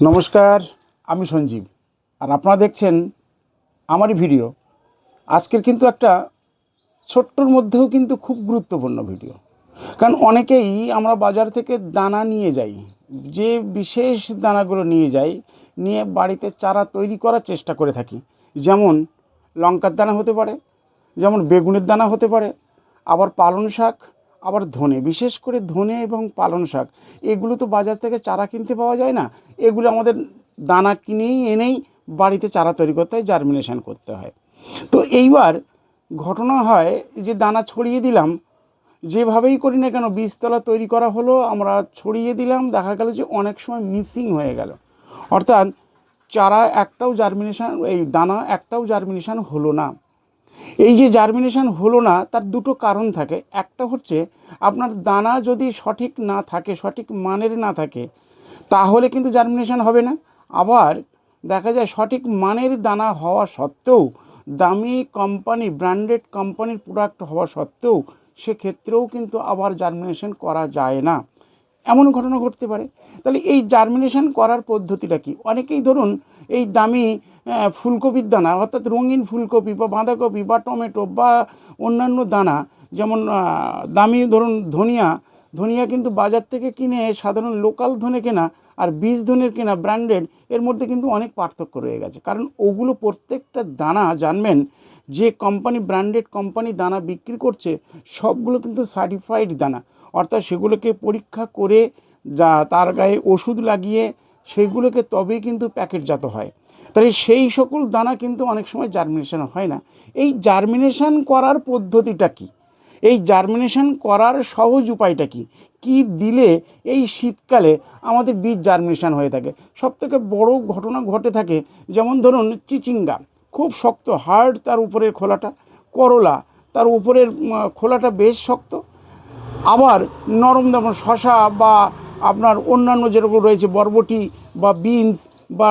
নমস্কার, আমি সঞ্জীব। আর আপনারা দেখছেন আমারই ভিডিও। আজকের কিন্তু একটা ছোট্টর মধ্যেও কিন্তু খুব গুরুত্বপূর্ণ ভিডিও। কারণ অনেকেই আমরা বাজার থেকে দানা নিয়ে যাই, যে বিশেষ দানাগুলো নিয়ে যাই, নিয়ে বাড়িতে চারা তৈরি করার চেষ্টা করে থাকি। যেমন লঙ্কার দানা হতে পারে, যেমন বেগুনের দানা হতে পারে, আবার পালং শাক আবার ধনে, বিশেষ করে ধনে এবং পালং শাক। এগুলো তো বাজার থেকে চারা কিনতে পাওয়া যায় না। এগুলো আমাদের দানা কিনেই, এনেই বাড়িতে চারা তৈরি করতে হয় জার্মিনেশন করতে হয়। তো এইবার ঘটনা হয় যে দানা ছড়িয়ে দিলাম, যেভাবেই করি না কেন বীজতলা তৈরি করা হলো, আমরা ছড়িয়ে দিলাম, দেখা গেল যে অনেক সময় মিসিং হয়ে গেল। অর্থাৎ চারা একটাও জার্মিনেশান এই দানা একটাও জার্মিনেশন হলো না। এই যে জার্মিনেশন হলো না, তার দুটো কারণ থাকে। একটা হচ্ছে, আপনার দানা যদি সঠিক না থাকে, সঠিক মানের না থাকে, তাহলে কিন্তু জার্মিনেশন হবে না। আবার দেখা যায়, সঠিক মানের দানা হওয়া সত্ত্বেও, দামি কোম্পানি ব্র্যান্ডেড কোম্পানির প্রোডাক্ট হওয়া সত্ত্বেও, সেক্ষেত্রেও কিন্তু আবার জার্মিনেশন করা যায় না। এমন ঘটনা ঘটতে পারে। তাহলে এই জার্মিনেশন করার পদ্ধতিটা কি? অনেকেই ধরুন এই দামি ফুলকপির দানা, অর্থাৎ রঙিন ফুলকপি বা বাঁধাকপি বা টমেটো বা অন্যান্য দানা, যেমন দামি ধরুন ধনিয়া ধনিয়া কিন্তু বাজার থেকে কিনে সাধারণ লোকাল ধনে কেনা আর বীজ ধনের কেনা ব্র্যান্ডেড এর মধ্যে কিন্তু অনেক পার্থক্য রয়ে গেছে। কারণ ওগুলো প্রত্যেকটা দানা জানবেন, যে কোম্পানি ব্র্যান্ডেড কোম্পানি দানা বিক্রি করছে, সবগুলো কিন্তু সার্টিফাইড দানা। অর্থাৎ সেগুলোকে পরীক্ষা করে যা তার গায়ে ওষুধ লাগিয়ে সেগুলোকে তবেই কিন্তু প্যাকেটজাত হয়। তাহলে সেই সকল দানা কিন্তু অনেক সময় জার্মিনেশন হয় না। এই জার্মিনেশন করার পদ্ধতিটা কী? এই জার্মিনেশন করার সহজ উপায়টা কি? কি দিলে এই শীতকালে আমাদের বীজ জার্মিনেশন হয়ে থাকে? সবথেকে বড় ঘটনা ঘটে থাকে যেমন ধরুন চিচিঙ্গা। খুব শক্ত হার্ড তার উপরের খোলাটা। করলা, তার উপরের খোলাটা বেশ শক্ত। আবার নরম যেমন শশা বা আপনার অন্যান্য যেরকম রয়েছে বরবটি বা বিনস বা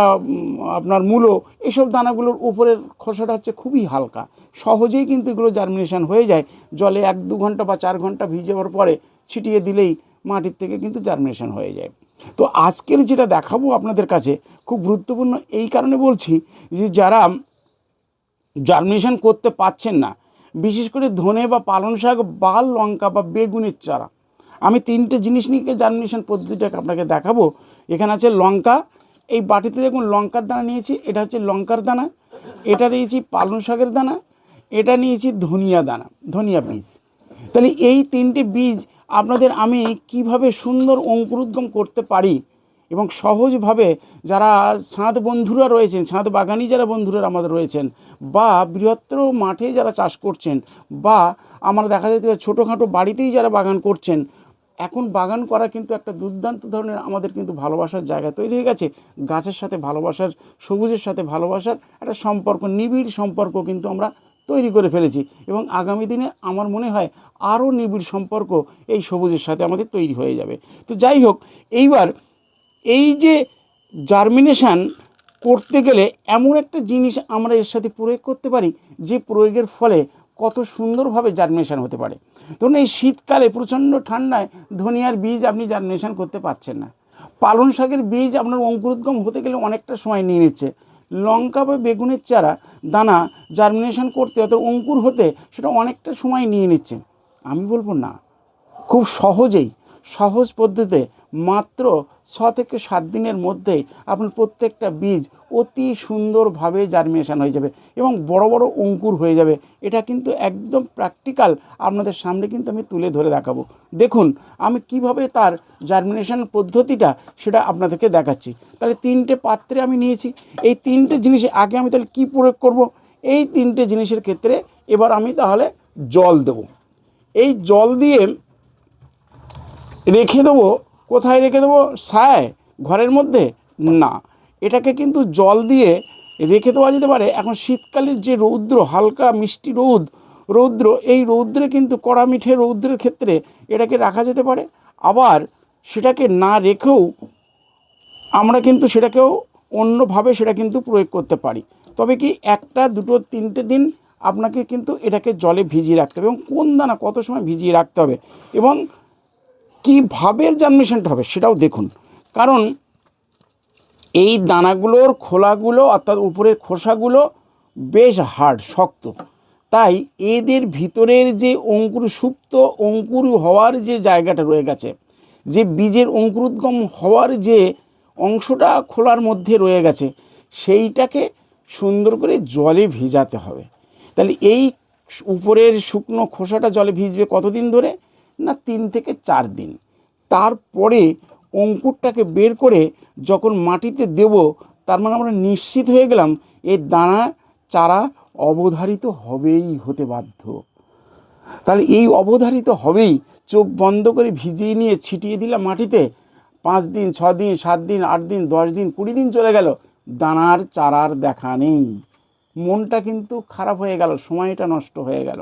আপনার মূলো, এসব দানাগুলোর উপরের খোসাটা হচ্ছে খুবই হালকা। সহজেই কিন্তু এগুলো জার্মিনেশন হয়ে যায়। জলে এক দু ঘণ্টা বা চার ঘণ্টা ভিজাবার পরে ছিটিয়ে দিলেই মাটির থেকে কিন্তু জার্মিনেশন হয়ে যায়। তো আজকের যেটা দেখাবো আপনাদের কাছে খুব গুরুত্বপূর্ণ এই কারণে বলছি যে যারা জার্মিনেশন করতে পারছেন না বিশেষ করে ধনে বা পালং শাক বা লঙ্কা বা বেগুনের চারা। আমি তিনটে জিনিস নিয়ে জার্মিনেশন পদ্ধতিটাকে আপনাকে দেখাবো। এখানে আছে লঙ্কা। এই বাটিতে দেখুন লঙ্কার দানা নিয়েছি, এটা হচ্ছে লঙ্কার দানা, এটা নিয়েছি পালং শাকের দানা, এটা নিয়েছি ধনিয়া দানা, ধনিয়া বীজ। তাহলে এই তিনটে বীজ আপনাদের আমি কীভাবে সুন্দর অঙ্কুরোদ্গম করতে পারি এবং সহজভাবে যারা ছাদ বন্ধুরা রয়েছেন, ছাদ বাগানি যারা বন্ধুরা আমাদের রয়েছেন বা বৃহত্তর মাঠে যারা চাষ করছেন বা আমরা দেখা যেতে পারে ছোটোখাটো বাড়িতেই যারা বাগান করছেন, এখন বাগান করা কিন্তু একটা দুর্দান্ত ধরনের আমাদের কিন্তু ভালোবাসার জায়গা তৈরি হয়ে গেছে। গাছের সাথে ভালোবাসার, সবুজের সাথে ভালোবাসার একটা সম্পর্ক, নিবিড় সম্পর্ক কিন্তু আমরা তৈরি করে ফেলেছি এবং আগামী দিনে আমার মনে হয় আরও নিবিড় সম্পর্ক এই সবুজের সাথে আমাদের তৈরি হয়ে যাবে। তো যাই হোক, এইবার এই যে জার্মিনেশান করতে গেলে এমন একটা জিনিস আমরা এর সাথে প্রয়োগ করতে পারি, যে প্রয়োগের ফলে কত সুন্দরভাবে জার্মিনেশান হতে পারে। ধরুন এই শীতকালে প্রচণ্ড ঠান্ডায় ধনিয়ার বীজ আপনি জার্মিনেশান করতে পারছেন না। পালং শাকের বীজ আপনার অঙ্কুরোদ্গম হতে গেলে অনেকটা সময় নিয়ে নিচ্ছে। লঙ্কা বা বেগুনের চারা, দানা জার্মিনেশন করতে অর্থাৎ অঙ্কুর হতে সেটা অনেকটা সময় নিয়ে নিচ্ছে। আমি বলব না। খুব সহজেই, সহজ পদ্ধতিতে মাত্র ছ থেকে সাত দিনের মধ্যেই আপনার প্রত্যেকটা বীজ অতি সুন্দরভাবে জার্মিনেশান হয়ে যাবে এবং বড় বড় অঙ্কুর হয়ে যাবে। এটা কিন্তু একদম প্র্যাকটিক্যাল আপনাদের সামনে কিন্তু আমি তুলে ধরে দেখাবো। দেখুন, আমি কীভাবে তার জার্মিনেশান পদ্ধতিটা সেটা আপনাদেরকে দেখাচ্ছি। তাহলে তিনটে পাত্রে আমি নিয়েছি। এই তিনটে জিনিসে আগে আমি তাহলে কী প্রয়োগ করব? এই তিনটে জিনিসের ক্ষেত্রে এবার আমি তাহলে জল দেবো। এই জল দিয়ে রেখে দেবো কোথায় রেখে দেবো? ছায় ঘরের মধ্যে? না। এটাকে কিন্তু জল দিয়ে রেখে দেওয়া যেতে পারে। এখন শীতকালের যে রৌদ্র, হালকা মিষ্টি রৌদ, রৌদ্র, এই রৌদ্রে কিন্তু কড়া মিঠে রৌদ্রের ক্ষেত্রে এটাকে রাখা যেতে পারে। আবার সেটাকে না রেখেও আমরা কিন্তু সেটাকেও অন্যভাবে সেটা কিন্তু প্রয়োগ করতে পারি। তবে কি একটা, দুটো, তিনটে দিন আপনাকে কিন্তু এটাকে জলে ভিজিয়ে রাখতে হবে। এবং কোন দানা কত সময় ভিজিয়ে রাখতে হবে? এবং কীভাবে জার্মিনেশনটা হবে সেটাও দেখুন। কারণ এই দানাগুলোর খোলাগুলো অর্থাৎ উপরের খোসাগুলো বেশ হার্ড শক্ত। তাই এদের ভিতরের যে অঙ্কুর সুপ্ত অঙ্কুর হওয়ার যে জায়গাটা রয়ে গেছে, যে বীজের অঙ্কুরোদ্গম হওয়ার যে অংশটা খোলার মধ্যে রয়ে গেছে, সেইটাকে সুন্দর করে জলে ভিজাতে হবে। তাহলে এই উপরের শুকনো খোসাটা জলে ভিজবে কতদিন ধরে? না তিন থেকে চার দিন। তারপরে অঙ্কুরটাকে বের করে যখন মাটিতে দেব, তার মানে আমরা নিশ্চিত হয়ে গেলাম এর দানা চারা অবধারিত হবেই হতে বাধ্য। তাহলে এই অবধারিত হবেই, চোখ বন্ধ করে ভিজিয়ে নিয়ে ছিটিয়ে দিলাম মাটিতে, পাঁচ দিন, ছ দিন, সাত দিন, আট দিন, দশ দিন, কুড়ি দিন চলে গেল, দানার চারার দেখা নেই। মনটা কিন্তু খারাপ হয়ে গেল, সময়টা নষ্ট হয়ে গেল।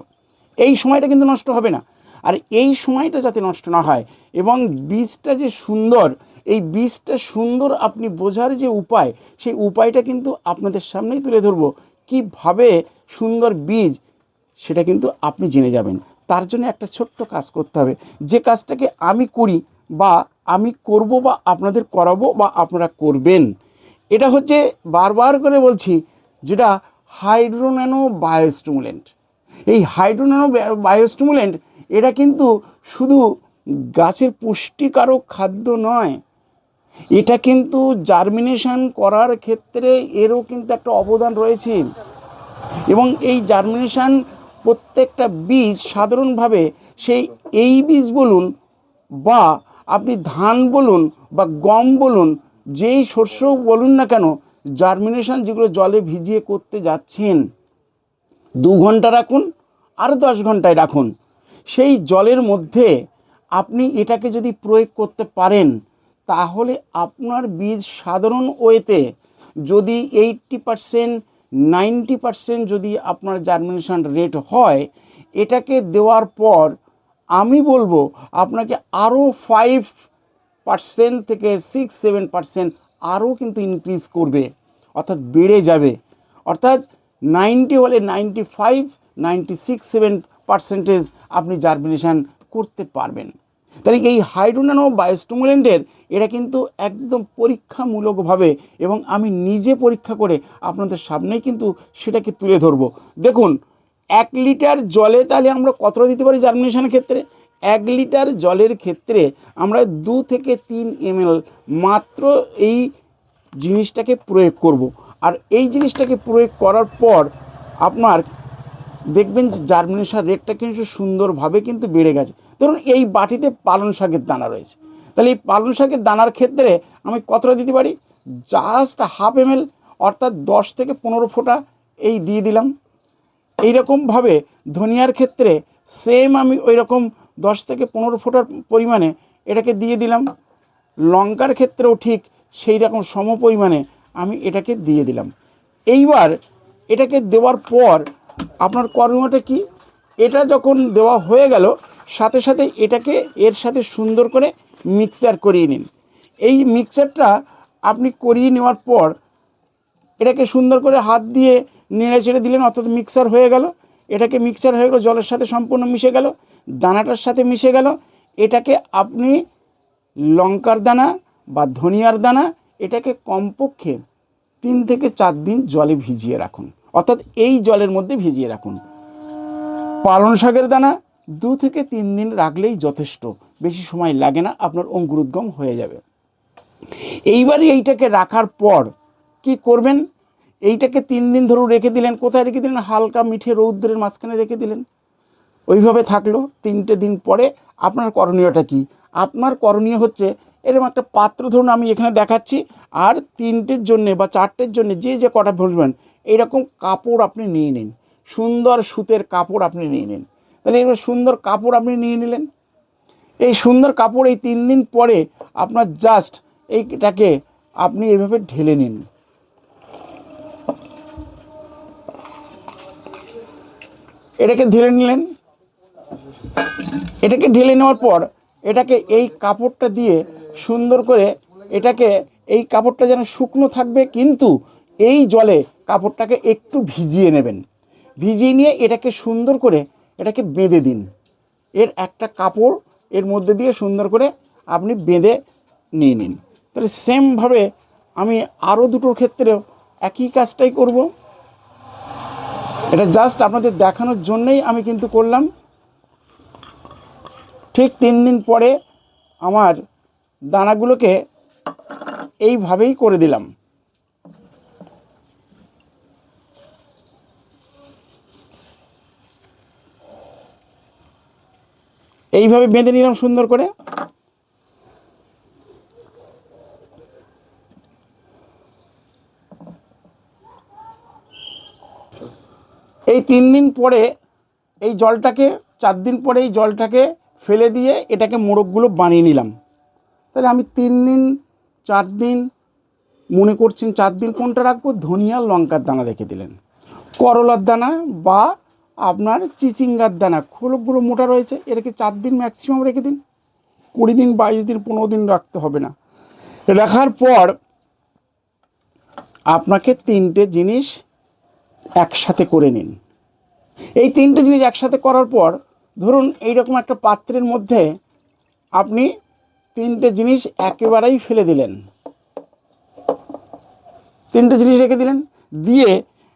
এই সময়টা কিন্তু নষ্ট হবে না। আর এই সময়টা যাতে নষ্ট না হয়। এবং বীজটা যে সুন্দর, এই বীজটা সুন্দর আপনি বোঝার যে উপায়, সেই উপায়টা কিন্তু আপনাদের সামনেই তুলে ধরবো। কীভাবে সুন্দর বীজ, সেটা কিন্তু আপনি জেনে যাবেন। তার জন্য একটা ছোট্ট কাজ করতে হবে। যে কাজটাকে আমি করি বা আমি করব বা আপনাদের করাবো বা আপনারা করবেন, এটা হচ্ছে বারবার করে বলছি যেটা হাইড্রোন্যানো বায়োস্টিমুলেন্ট এই হাইড্রোন্যানো বায়োস্টিমুলেন্ট এটা কিন্তু শুধু গাছের পুষ্টিকারক খাদ্য নয়, এটা কিন্তু জার্মিনেশন করার ক্ষেত্রে এরও কিন্তু একটা অবদান রয়েছে। এবং এই জার্মিনেশন প্রত্যেকটা বীজ সাধারণভাবে সেই এই বীজ বলুন বা আপনি ধান বলুন বা গম বলুন, যেই শস্য বলুন না কেন জার্মিনেশন যেগুলো জলে ভিজিয়ে করতে যাচ্ছেন, দু ঘণ্টা রাখুন আর দশ ঘন্টায় রাখুন। সেই জলের মধ্যে আপনি এটাকে যদি প্রয়োগ করতে পারেন, তাহলে আপনার বীজ সাধারণ ওয়েতে যদি এইটটি পারসেন্ট নাইনটি পারসেন্ট যদি আপনার জার্মিনেশন রেট হয়, এটাকে দেওয়ার পর আমি বলব আপনাকে আরও ফাইভ পার্সেন্ট থেকে সিক্স সেভেন পার্সেন্ট আরও কিন্তু ইনক্রিজ করবে, অর্থাৎ বেড়ে যাবে। অর্থাৎ নাইনটি হলে ninety five ninety six seven percentage আপনি জার্মিনেশান করতে পারবেন। তাহলে এই হাইড্রোনানো বায়োস্টিমুলেন্টের এটা কিন্তু একদম পরীক্ষামূলকভাবে এবং আমি নিজে পরীক্ষা করে আপনাদের সামনেই কিন্তু সেটাকে তুলে ধরবো। দেখুন, এক লিটার জলে তাহলে আমরা কতটা দিতে পারি জার্মিনেশনের ক্ষেত্রে? এক লিটার জলের ক্ষেত্রে আমরা দু থেকে তিন এমএল মাত্র এই জিনিসটাকে প্রয়োগ করব। আর এই জিনিসটাকে প্রয়োগ করার পর আপনার দেখবেন যে জার্মিনেশন রেটটা কিন্তু সুন্দরভাবে কিন্তু বেড়ে গেছে। ধরুন এই বাটিতে পালং শাকের দানা রয়েছে। তাহলে এই পালং শাকের দানার ক্ষেত্রে আমি কতটা দিতে পারি? জাস্ট হাফ এম এল অর্থাৎ দশ থেকে পনেরো ফোঁটা এই দিয়ে দিলাম। এইরকমভাবে ধনিয়ার ক্ষেত্রে সেম আমি ওই রকম দশ থেকে পনেরো ফোঁটার পরিমাণে এটাকে দিয়ে দিলাম। লঙ্কার ক্ষেত্রেও ঠিক সেই রকম সম পরিমাণে আমি এটাকে দিয়ে দিলাম। এইবার এটাকে দেওয়ার পর আপনার করণীয়টা কি? এটা যখন দেওয়া হয়ে গেল, সাথে সাথে এটাকে এর সাথে সুন্দর করে মিক্সচার করিয়ে নিন। এই মিক্সচারটা আপনি করিয়ে নেওয়ার পর, এটাকে সুন্দর করে হাত দিয়ে নেড়ে চেড়ে দিলেন, অর্থাৎ মিক্সার হয়ে গেল। এটাকে মিক্সার হয়ে গেল, জলের সাথে সম্পূর্ণ মিশে গেল, দানাটার সাথে মিশে গেল। এটাকে আপনি লঙ্কার দানা বা ধনিয়ার দানা, এটাকে কমপক্ষে তিন থেকে চার দিন জলে ভিজিয়ে রাখুন। অর্থাৎ এই জলের মধ্যে ভিজিয়ে রাখুন। পালং শাকের দানা দু থেকে তিন দিন রাখলেই যথেষ্ট। বেশি সময় লাগে না, আপনার অঙ্কুরোদ্গম হয়ে যাবে। এইবারে এইটাকে রাখার পর কি করবেন? এইটাকে তিন দিন ধরে রেখে দিলেন, কোথায় রেখে দিলেন? হালকা মিঠে রৌদ্রের মাঝখানে রেখে দিলেন। ওইভাবে থাকল তিনটে দিন পরে। আপনার করণীয়টা কি? আপনার করণীয় হচ্ছে এরকম একটা পাত্র ধরুন আমি এখানে দেখাচ্ছি, আর তিনটের জন্যে বা চারটের জন্যে যে যে কটা বলবেন এইরকম কাপড় আপনি নিয়ে নিন। সুন্দর সুতের কাপড় আপনি নিয়ে নিন। তাহলে এবার সুন্দর কাপড় আপনি নিয়ে নিলেন। এই সুন্দর কাপড় এই তিন দিন পরে আপনার জাস্ট এইটাকে আপনি এইভাবে ঢেলে নিন। এটাকে ঢেলে নিলেন। এটাকে ঢেলে নেওয়ার পর এটাকে এই কাপড়টা দিয়ে সুন্দর করে এটাকে এই কাপড়টা যেন শুকনো থাকবে, কিন্তু এই জলে কাপড়টাকে একটু ভিজিয়ে নেবেন। ভিজিয়ে নিয়ে এটাকে সুন্দর করে এটাকে বেঁধে দিন। এর একটা কাপড় এর মধ্যে দিয়ে সুন্দর করে আপনি বেঁধে নিয়ে নিন। তাহলে সেমভাবে আমি আরও দুটোর ক্ষেত্রেও একই কাজটাই করব। এটা জাস্ট আপনাদের দেখানোর জন্যই আমি কিন্তু করলাম। ঠিক তিন দিন পরে আমার দানাগুলোকে এইভাবেই করে দিলাম। এইভাবে বেঁধে নিলাম সুন্দর করে। এই তিন দিন পরে এই জলটাকে, চার দিন পরে এই জলটাকে ফেলে দিয়ে এটাকে মোড়কগুলো বানিয়ে নিলাম। তাহলে আমি তিন দিন, চার দিন, মনে করছেন চার দিন কোনটা রাখব? ধনিয়া, লঙ্কার দানা রেখে দিলেন। করলার দানা বা আপনার চিচিঙ্গার দানা খোলকগুলো মোটা রয়েছে, এটাকে চার দিন ম্যাক্সিমাম রেখে দিন। কুড়ি দিন, বাইশ দিন, পনেরো দিন রাখতে হবে না। রাখার পর আপনাকে তিনটে জিনিস একসাথে করে নিন। এই তিনটে জিনিস একসাথে করার পর, ধরুন এইরকম একটা পাত্রের মধ্যে আপনি তিনটে জিনিস একেবারেই ফেলে দিলেন। তিনটে জিনিস রেখে দিলেন, দিয়ে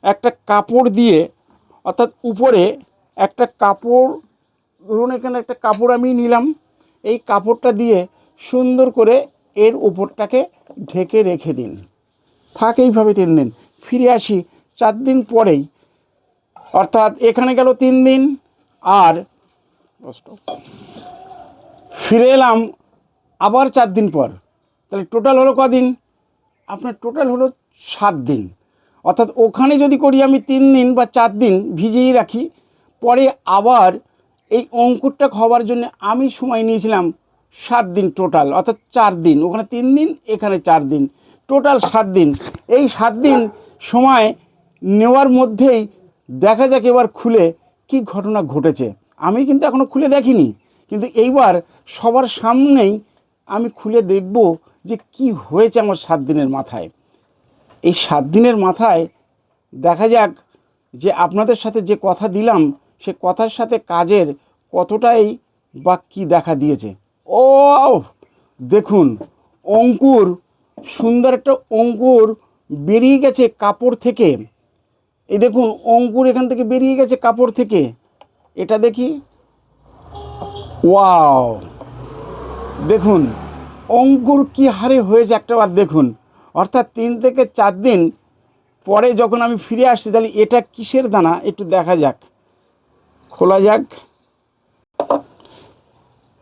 একটা কাপড় দিয়ে অর্থাৎ উপরে একটা কাপড়, ধরুন এখানে একটা কাপড় আমি নিলাম, এই কাপড়টা দিয়ে সুন্দর করে এর উপরটাকে ঢেকে রেখে দিন। থাক এইভাবে তিন দিন, ফিরে আসি চার দিন পরেই। অর্থাৎ এখানে গেল তিন দিন, আর ফিরে এলাম আবার চার দিন পর। তাহলে টোটাল হলো কদিন? আপনার টোটাল হলো সাত দিন। অর্থাৎ ওখানে যদি করি আমি তিন দিন বা চার দিন ভিজিয়ে রাখি, পরে আবার এই অঙ্কুরটা হওয়ার জন্য আমি সময় নিয়েছিলাম সাত দিন টোটাল অর্থাৎ চার দিন। ওখানে তিন দিন, এখানে চার দিন। টোটাল সাত দিন। এই সাত দিন সময় নেওয়ার মধ্যেই দেখা যাক এবার খুলে কি ঘটনা ঘটেছে। আমি কিন্তু এখনও খুলে দেখিনি। কিন্তু এইবার সবার সামনেই আমি খুলে দেখব যে কি হয়েছে আমার সাত দিনের মাথায়। এই সাত দিনের মাথায় দেখা যাক যে আপনাদের সাথে যে কথা দিলাম, সে কথার সাথে কাজের কতটাই বা কী দেখা দিয়েছে। ও দেখুন, অঙ্কুর, সুন্দর একটা অঙ্কুর বেরিয়ে গেছে কাপড় থেকে। এই দেখুন, অঙ্কুর এখান থেকে বেরিয়ে গেছে কাপড় থেকে। এটা দেখি। ওয়াও! দেখুন, অঙ্কুর কি হারে হয়েছে একটাবার দেখুন। অর্থাৎ তিন থেকে চার দিন পরে যখন আমি ফিরে আসছি, তাহলে এটা কিসের দানা? একটু দেখা যাক। খোলা যাক।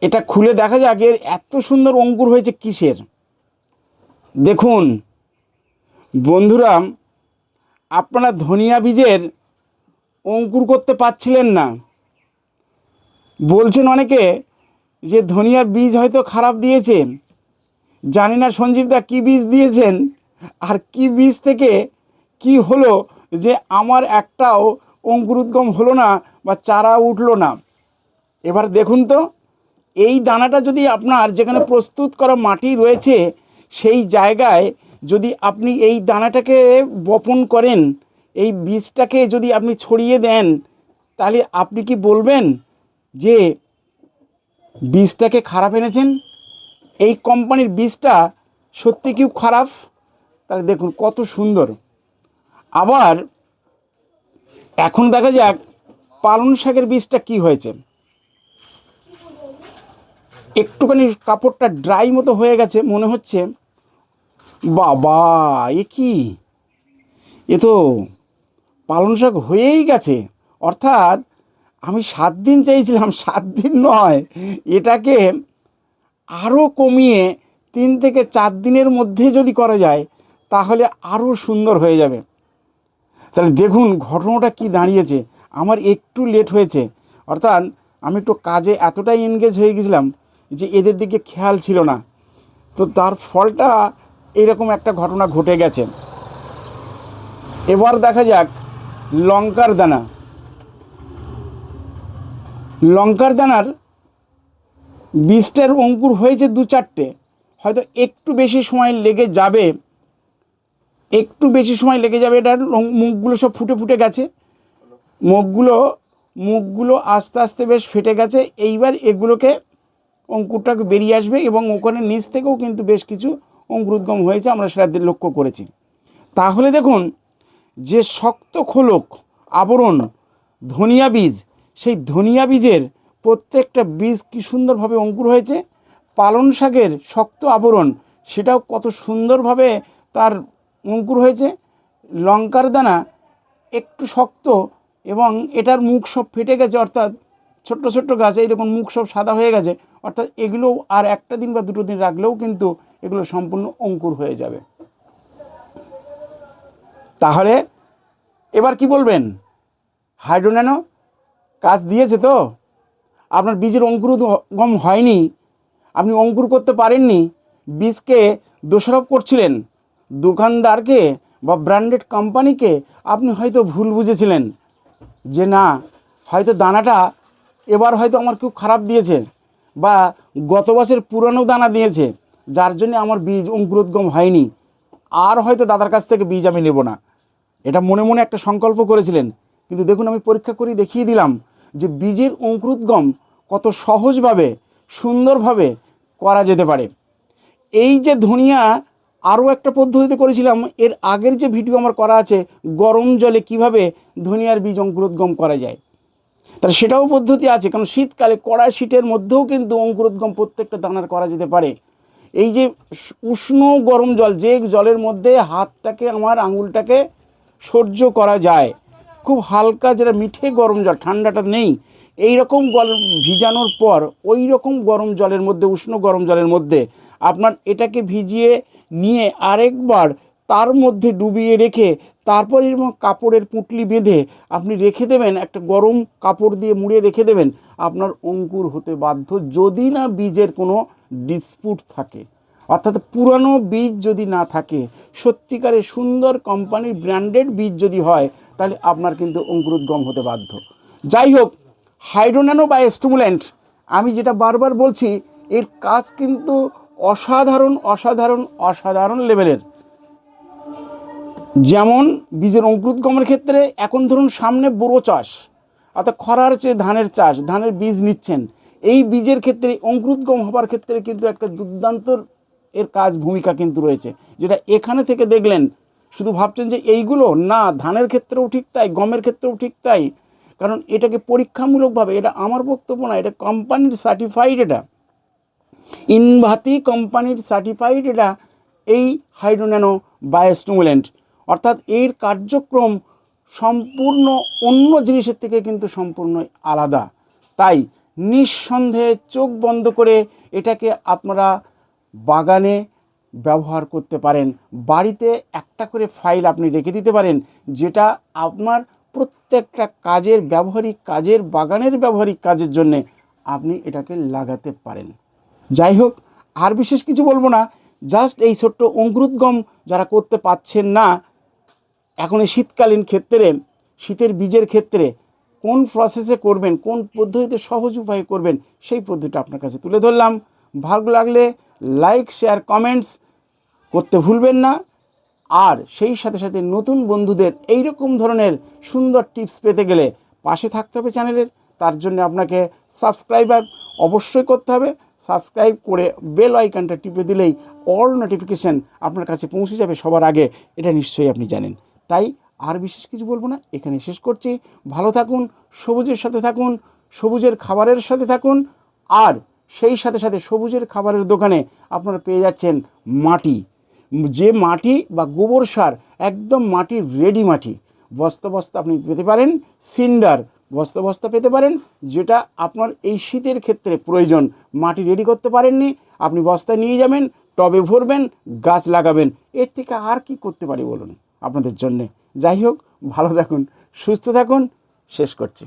এটা খুলে দেখা যাক, এর এত সুন্দর অঙ্কুর হয়েছে কিসের? দেখুন, বন্ধুরা, আপনারা ধনিয়া বীজের অঙ্কুর করতে পারছিলেন না। বলছেন অনেকে যে ধনিয়ার বীজ হয়তো খারাপ দিয়েছে। জানি না সঞ্জীবদা কী বীজ দিয়েছেন, আর কি বীজ থেকে কি হলো যে আমার একটাও অঙ্কুরোদ্গম হলো না বা চারা উঠল না। এবার দেখুন তো, এই দানাটা যদি আপনার যেখানে প্রস্তুত করা মাটি রয়েছে, সেই জায়গায় যদি আপনি এই দানাটাকে বপন করেন, এই বীজটাকে যদি আপনি ছড়িয়ে দেন, তাহলে আপনি কি বলবেন যে বীজটাকে খারাপ এনেছেন? এই কোম্পানির বীজটা সত্যি কি খারাপ? তাহলে দেখুন, কত সুন্দর। আবার এখন দেখা যাক পালং শাকের বীজটা কি হয়েছে। একটুখানি কাপড়টা ড্রাই মতো হয়ে গেছে, মনে হচ্ছে। বাবা, এ কি? এ তো পালং শাক হয়েই গেছে। অর্থাৎ আমি সাত দিন চাইছিলাম, সাত দিন নয়, এটাকে আরও কমিয়ে তিন থেকে চার দিনের মধ্যে যদি করা যায়, তাহলে আরও সুন্দর হয়ে যাবে। তাহলে দেখুন ঘটনাটা কি দাঁড়িয়েছে। আমার একটু লেট হয়েছে। অর্থাৎ আমি একটু কাজে এতটাই এনগেজ হয়ে গেছিলাম যে এদের দিকে খেয়াল ছিল না। তো তার ফলটা এরকম একটা ঘটনা ঘটে গেছে। এবার দেখা যাক লঙ্কার দানা। লঙ্কার দানার বীজটার অঙ্কুর হয়েছে দু চারটে। হয়তো একটু বেশি সময় লেগে যাবে, একটু বেশি সময় লেগে যাবে, এটার মুখগুলো সব ফুটে ফুটে গেছে। মুখগুলো মুখগুলো আস্তে আস্তে বেশ ফেটে গেছে। এইবার এগুলোকে অঙ্কুরটা বেরিয়ে আসবে এবং ওখানে নিচ থেকেও কিন্তু বেশ কিছু অঙ্কুরোদ্গম হয়েছে, আমরা সেটা লক্ষ্য করেছি। তাহলে দেখুন, যে শক্ত খোলক আবরণ, ধনিয়া বীজ, সেই ধনিয়া বীজের প্রত্যেকটা বীজ কি সুন্দরভাবে অঙ্কুর হয়েছে? পালন শাকের শক্ত আবরণ, সেটাও কত সুন্দরভাবে তার অঙ্কুর হয়েছে। লঙ্কার দানা একটু শক্ত এবং এটার মুখ সব ফেটে গেছে, অর্থাৎ ছোট্ট ছোট্ট গাছ, এই দেখুন মুখ সব সাদা হয়ে গেছে, অর্থাৎ এগুলো আর একটা দিন বা দুটো দিন রাখলেও কিন্তু এগুলো সম্পূর্ণ অঙ্কুর হয়ে যাবে। তাহলে এবার কি বলবেন? হাইড্রোন্যানো কাজ দিয়েছে তো? আপনার বীজের অঙ্কুরোদ্গম হয়নি, আপনি অঙ্কুর করতে পারেননি, বীজকে দোষারোপ করছিলেন, দোকানদারকে বা ব্র্যান্ডেড কোম্পানিকে আপনি হয়তো ভুল বুঝেছিলেন, যে না, হয়তো দানাটা এবার হয়তো আমার খুব খারাপ দিয়েছে বা গত বছর পুরনো দানা দিয়েছে, যার জন্য আমার বীজ অঙ্কুরোদ্গম হয়নি, আর হয়তো দাদার কাছ থেকে বীজ আমি নেব না। এটা মনে মনে একটা সংকল্প করেছিলেন, কিন্তু দেখুন আমি পরীক্ষা করে দেখিয়ে দিলাম যে বীজের অঙ্কুরোদ্গম কত সহজভাবে, সুন্দরভাবে করা যেতে পারে। এই যে ধনিয়া আরও একটা পদ্ধতিতে করেছিলাম, এর আগের যে ভিডিও আমার করা আছে, গরম জলে কীভাবে ধনিয়ার বীজ অঙ্কুরোদ্গম করা যায়, তাহলে সেটাও পদ্ধতি আছে, কারণ শীতকালে কড়া শীতের মধ্যেও কিন্তু অঙ্কুরোদ্গম প্রত্যেকটা দানার করা যেতে পারে। এই যে উষ্ণ গরম জল, যে জলের মধ্যে হাতটাকে, আমার আঙুলটাকে সহ্য করা যায়, খুব হালকা যেটা মিঠে গরম জল, ঠান্ডাটা নেই এই রকম ভিজানোর পর ওই রকম গরম জলের মধ্যে, উষ্ণ গরম জলের মধ্যে আপনার এটাকে ভিজিয়ে নিয়ে আরেকবার তার মধ্যে ডুবিয়ে রেখে তারপর এরকম কাপড়ের পুঁটলি বেঁধে আপনি রেখে দেবেন, একটা গরম কাপড় দিয়ে মুড়ে রেখে দেবেন, আপনার অঙ্কুর হতে বাধ্য যদি না বীজের কোনো ডিসপুট থাকে। অর্থাৎ পুরানো বীজ যদি না থাকে সত্যিকারের সুন্দর কোম্পানির ব্র্যান্ডেড বীজ যদি হয়, তাহলে আপনার কিন্তু অঙ্কুরোদ্গম হতে বাধ্য। যাই হোক হাইড্রোনানো বা স্টিমুল্যান্ট আমি যেটা বারবার বলছি, এর কাজ কিন্তু অসাধারণ অসাধারণ অসাধারণ লেভেলের। যেমন বীজের অঙ্কুরোদ্গমের ক্ষেত্রে এখন ধরুন সামনে বোরো চাষ, অর্থাৎ খরার চেয়ে ধানের চাষ, ধানের বীজ নিচ্ছেন। এই বীজের ক্ষেত্রে অঙ্কুরোদ্গম হবার ক্ষেত্রে কিন্তু একটা দুর্দান্ত এর কাজ ভূমিকা কিন্তু রয়েছে, যেটা এখানে থেকে দেখলেন। শুধু ভাবছেন যে এইগুলো? না, ধানের ক্ষেত্রেও ঠিক তাই, গমের ক্ষেত্রেও ঠিক তাই। কারণ এটাকে পরীক্ষামূলকভাবে, এটা আমার বক্তব্য না, এটা কোম্পানির সার্টিফাইড এটা ইনভাতি কোম্পানির সার্টিফাইড এটা এই হাইড্রোন্যানো বায়োস্টিমুলেন্ট অর্থাৎ এর কার্যক্রম সম্পূর্ণ অন্য জিনিসের থেকে কিন্তু সম্পূর্ণ আলাদা। তাই নিঃসন্দেহে চোখ বন্ধ করে এটাকে আপনারা বাগানে ব্যবহার করতে পারেন। বাড়িতে একটা করে ফাইল আপনি রেখে দিতে পারেন, যেটা আপনার প্রত্যেকটা কাজের ব্যবহারিক, কাজের বাগানের ব্যবহারিক কাজের জন্যে আপনি এটাকে লাগাতে পারেন। যাই হোক, আর বিশেষ কিছু বলব না জাস্ট এই ছোট্ট অঙ্কুরোদ্গম যারা করতে পারছেন না, এখন এই শীতকালীন ক্ষেত্রে, শীতের বীজের ক্ষেত্রে কোন প্রসেসে করবেন, কোন পদ্ধতিতে সহজ উপায়ে করবেন, সেই পদ্ধতিটা আপনার কাছে তুলে ধরলাম। ভালো লাগলে লাইক শেয়ার কমেন্টস করতে ভুলবেন না। আর সেই সাথে সাথে নতুন বন্ধুদের এই রকম ধরনের সুন্দর টিপস পেতে গেলে পাশে থাকতে হবে চ্যানেলের। তার জন্য আপনাকে সাবস্ক্রাইবার অবশ্যই করতে হবে। সাবস্ক্রাইব করে বেল আইকনটা টিপে দিলেই অল নোটিফিকেশান আপনার কাছে পৌঁছে যাবে সবার আগে। এটা নিশ্চয়ই আপনি জানেন। তাই আর বিশেষ কিছু বলব না। এখানে শেষ করছি। ভালো থাকুন, সবুজের সাথে থাকুন, সবুজের খাবারের সাথে থাকুন। আর সেই সাথে সাথে সবুজের খাবারের দোকানে আপনারা পেয়ে যাচ্ছেন মাটি। যে মাটি বা গোবর সার একদম মাটির রেডি মাটি, বস্তা বস্তা আপনি পেতে পারেন, সিন্ডার বস্তা বস্তা পেতে পারেন, যেটা আপনার এই শীতের ক্ষেত্রে প্রয়োজন। মাটি রেডি করতে পারেননি, আপনি বস্তায় নিয়ে যাবেন, টবে ভরবেন, গাছ লাগাবেন। এর থেকে আর কি করতে পারি বলুন আপনাদের জন্যে? যাই হোক, ভালো থাকুন, সুস্থ থাকুন, শেষ করছি।